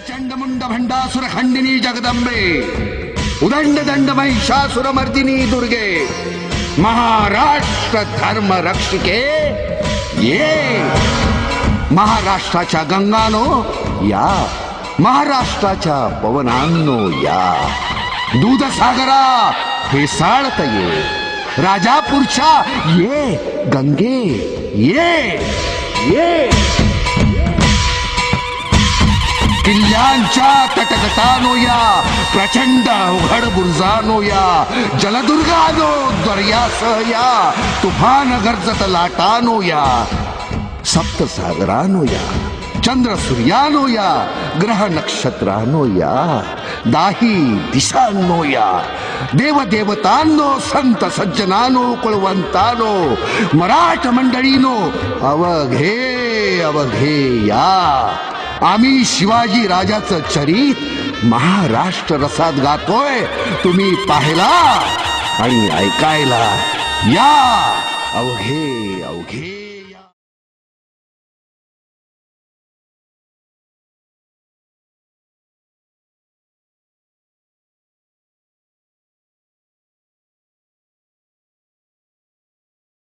चामुंड भंडासुर खंडिनी जगदंबे उदंड दंड महिषासुर मर्दिनी दुर्गे महाराष्ट्र धर्म रक्षिके ये महाराष्ट्राच्या गंगानो या महाराष्ट्राच्या पवनांनो या दूधसागरा फेसाळत ये राजापूरच्या ये गंगे ये ये किल्ल्यांच्या तटतटानो प्रचंड अवघड बुरजानोया जलदुर्गानो दर्यासह या तुफान गर्जत लाटानोया सप्तसागरानोया चंद्र सूर्यानो या ग्रह नक्षत्रानो या दाही दिशांनो या देवदेवतांनो संत सज्जनानो कुळवंतानो मराठ मंडळीनो अवघे अवघे या आम्ही शिवाजी राजाचं चरित महाराष्ट्र रसात गातोय. तुम्ही पाहिला आणि ऐकायला या. अवघे अवघे.